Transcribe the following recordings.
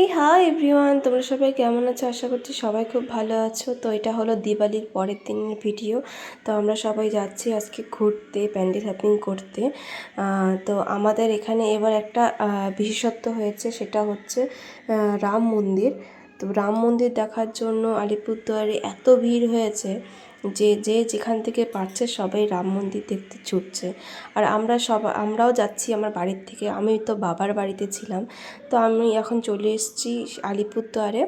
এই hi everyone তোমরা সবাই কেমন আছো? আশা করছি সবাই খুব ভালো আছো। তো এটা হলো দিওয়ালির পরের দিনের ভিডিও তো আমরা সবাই যাচ্ছি আজকে ঘুরতে, প্যান্ডেল হ্যাপিং করতে। তো আমাদের এখানে এবার একটা বিশেষত্ব হয়েছে, সেটা হচ্ছে রাম মন্দির। তো রাম মন্দির দেখার জন্য আলিপুরদুয়ারে এত ভিড় হয়েছে। যে যে যেখান থেকে পারছে সবাই রাম মন্দির দেখতে ছুটছে। আর আমরা সব, আমরাও যাচ্ছি আমার বাড়ির থেকে। আমি তো বাবার বাড়িতে ছিলাম। তো আমি এখন চলে এসেছি আলিপুরদুয়ারে।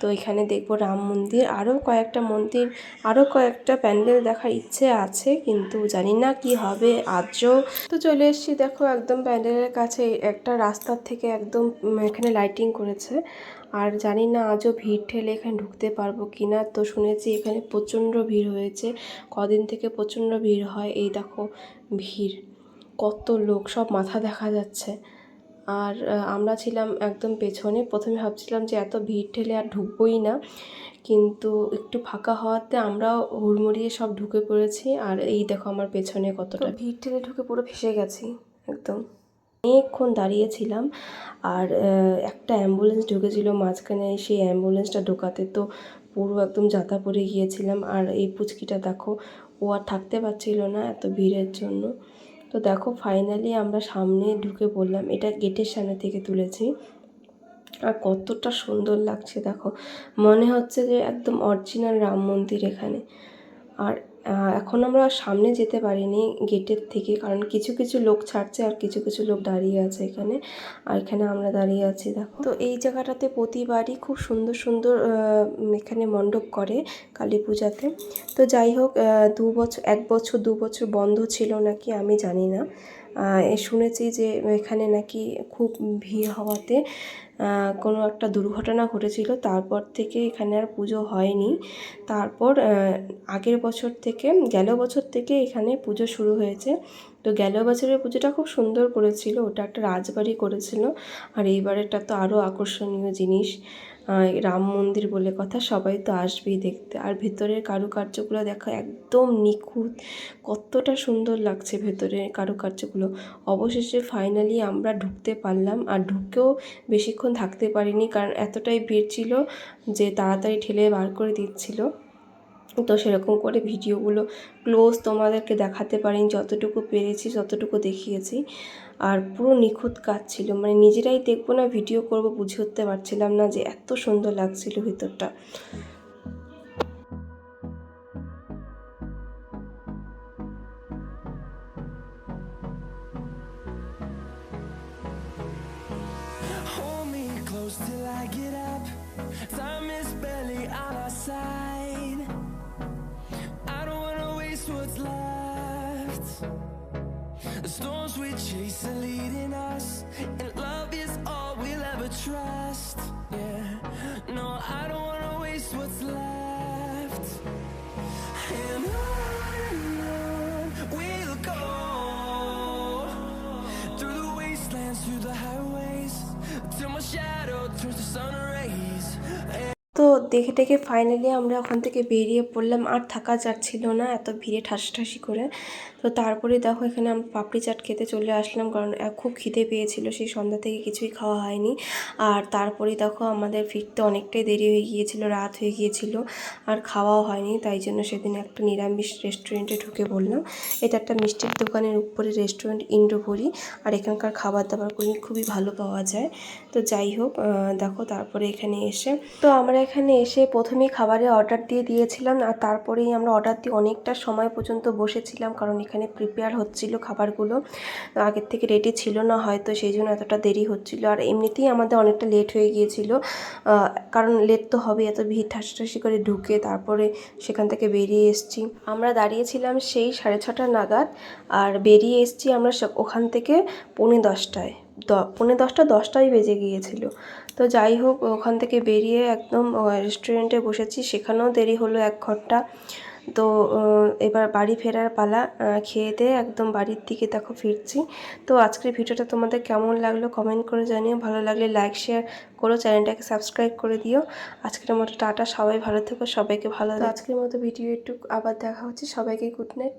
তো এখানে দেখব রাম মন্দির। আরও কয়েকটা মন্দির আরও কয়েকটা প্যান্ডেল দেখার ইচ্ছে আছে, কিন্তু জানি না কি হবে আজও। তো চলে এসেছি, দেখো একদম প্যান্ডেলের কাছে, একটা রাস্তার থেকে একদম এখানে লাইটিং করেছে। আর জানি না আজও ভিড় ঠেলে এখানে ঢুকতে পারব কি না তো শুনেছি এখানে প্রচণ্ড ভিড় হয়েছে। কদিন থেকে প্রচণ্ড ভিড় হয়, এই দেখো ভিড়। কত লোক, সব মাথা দেখা যাচ্ছে। আর আমরা ছিলাম একদম পেছনে। প্রথমে ভাবছিলাম যে এত ভিড় ঠেলে আর ঢুকবোই না। কিন্তু একটু ফাঁকা হওয়াতে আমরাও হুড়মুড়িয়ে সব ঢুকে পড়েছি। আর এই দেখো আমার পেছনে কতটা ভিড় ঠেলে ঢুকে পুরো ফেসে গেছি একদম। অনেকক্ষণ দাঁড়িয়েছিলাম আর একটা অ্যাম্বুলেন্স ঢুকেছিল মাঝখানে। সেই অ্যাম্বুলেন্সটা ঢোকাতে তো পুরো একদম জাতা পড়ে গিয়েছিলাম। আর এই পুচকিটা দেখো ও আর থাকতে পারছিল না এত ভিড়ের জন্য। তো দেখো ফাইনালি আমরা সামনে ঢুকে পড়লাম। এটা গেটের সামনে থেকে তুলেছি। আর কতটা সুন্দর লাগছে দেখো। মনে হচ্ছে যে একদম অরিজিনাল রাম মন্দির এখানে। আর এখন আমরা সামনে যেতে পারিনি গেটের থেকে, কারণ কিছু কিছু লোক ছাড়ছে আর কিছু কিছু লোক দাঁড়িয়ে আছে এখানে। আর এখানে আমরা দাঁড়িয়ে আছি, দেখো। তো এই জায়গাটাতে প্রতিবারই খুব সুন্দর সুন্দর এখানে মণ্ডপ করে কালী পূজাতে। তো যাই হোক দু বছর এক বছর, দু বছর বন্ধ ছিল নাকি আমি জানি না। শুনেছি যে এখানে নাকি খুব ভিড় হওয়াতে কোনো একটা দুর্ঘটনা ঘটেছিল, তারপর থেকে এখানে আর পুজো হয়নি। তারপর আগের বছর থেকে, গেল বছর থেকে এখানে পুজো শুরু হয়েছে। তো গেল বছরের পুজোটা খুব সুন্দর করেছিল, ওটা একটা রাজবাড়ি করেছিল। আর এইবারেরটা তো আরও আকর্ষণীয় জিনিস। রাম মন্দির বলে কথা, সবাই তো আসবেই দেখতে। আর ভেতরের কারুকার্যগুলো দেখা, একদম নিখুঁত। কতটা সুন্দর লাগছে ভেতরের কারুকার্যগুলো। অবশেষে ফাইনালি আমরা ঢুকতে পারলাম। আর ঢুকেও বেশিক্ষণ থাকতে পারিনি, কারণ এতটাই ভিড় ছিল যে তাড়াতাড়ি ঠেলে বার করে দিচ্ছিল। তো সেরকম করে ভিডিওগুলো ক্লোজ তোমাদেরকে দেখাতে পারিনি, যতটুকু পেরেছি ততটুকু দেখিয়েছি আর পুরো নিখুঁত কাজ ছিল মানে নিজেরাই দেখব না ভিডিও করব, বুঝে উঠতে পারছিলাম না যে এত সুন্দর লাগছিল ভিতরটা till I get up. Time is barely on our The storms we chase are leading us, and love is all we'll ever trust. Yeah, no, I don't wanna waste what's left. And on we'll go through the wastelands, through the highways, till my shadow turns to sun rays. and তো দেখে টেকে finally আমরা ওখান থেকে বেরিয়ে পড়লাম আর থাকা যাচ্ছিল না এত ভিড়ে ঠাসঠাসি করে তো তারপরে দেখো এখানে আমি পাপড়ি চাট খেতে চলে আসলাম কারণ খুব খিদে পেয়েছিল, সেই সন্ধ্যা থেকে কিছুই খাওয়া হয়নি। আর তারপরে দেখো আমাদের ফিরতে অনেকটাই দেরি হয়ে গিয়েছিল, রাত হয়ে গিয়েছিল, আর খাওয়াও হয়নি, তাই জন্য সেদিন একটা নিরামিষ রেস্টুরেন্টে ঢুকে পড়লাম। এটা একটা মিষ্টির দোকানের উপরে রেস্টুরেন্ট ইন্দ্রপুরি আর এখানকার খাবার দাবারগুলি খুবই ভালো পাওয়া যায়। তো যাই হোক দেখো তারপরে এখানে এসে, তো আমরা এখানে এসে প্রথমেই খাবারের অর্ডার দিয়ে দিয়েছিলাম, আর তারপরেই আমরা অর্ডার দিয়ে অনেকটা সময় পর্যন্ত বসেছিলাম, কারণ এখানে প্রিপেয়ার হচ্ছিল খাবারগুলো। আগের থেকে রেডি ছিল না হয়তো, সেই জন্য এতটা দেরি হচ্ছিল। আর এমনিতেই আমাদের অনেকটা লেট হয়ে গিয়েছিল। কারণ লেট তো হবে, এত ভিড় ঠাসঠাসি করে ঢুকে তারপরে সেখান থেকে বেরিয়ে এসেছি। আমরা দাঁড়িয়েছিলাম সেই সাড়ে ছটা নাগাদ আর বেরিয়ে এসেছি আমরা ওখান থেকে পৌনে দশটায়। দ, পৌনে দশটা, দশটাই বেজে গিয়েছিল। তো যাই হোক, ওখান থেকে বেরিয়ে একদম রেস্টুরেন্টে বসেছি। সেখানেও দেরি হলো এক ঘণ্টা। তো এবার বাড়ি ফেরার পালা খেয়ে দিয়ে একদম বাড়ির দিকে দেখো ফিরছি। তো আজকের ভিডিওটা তোমাদের কেমন লাগল কমেন্ট করে জানিও। ভালো লাগলে লাইক শেয়ার করো চ্যানেলটাকে সাবস্ক্রাইব করে দিও। আজকের মতো টাটা সবাই ভালো থেকো সবাইকে ভালো আজকের মতো ভিডিও একটু আবার দেখা হচ্ছে সবাইকে গুড নাইট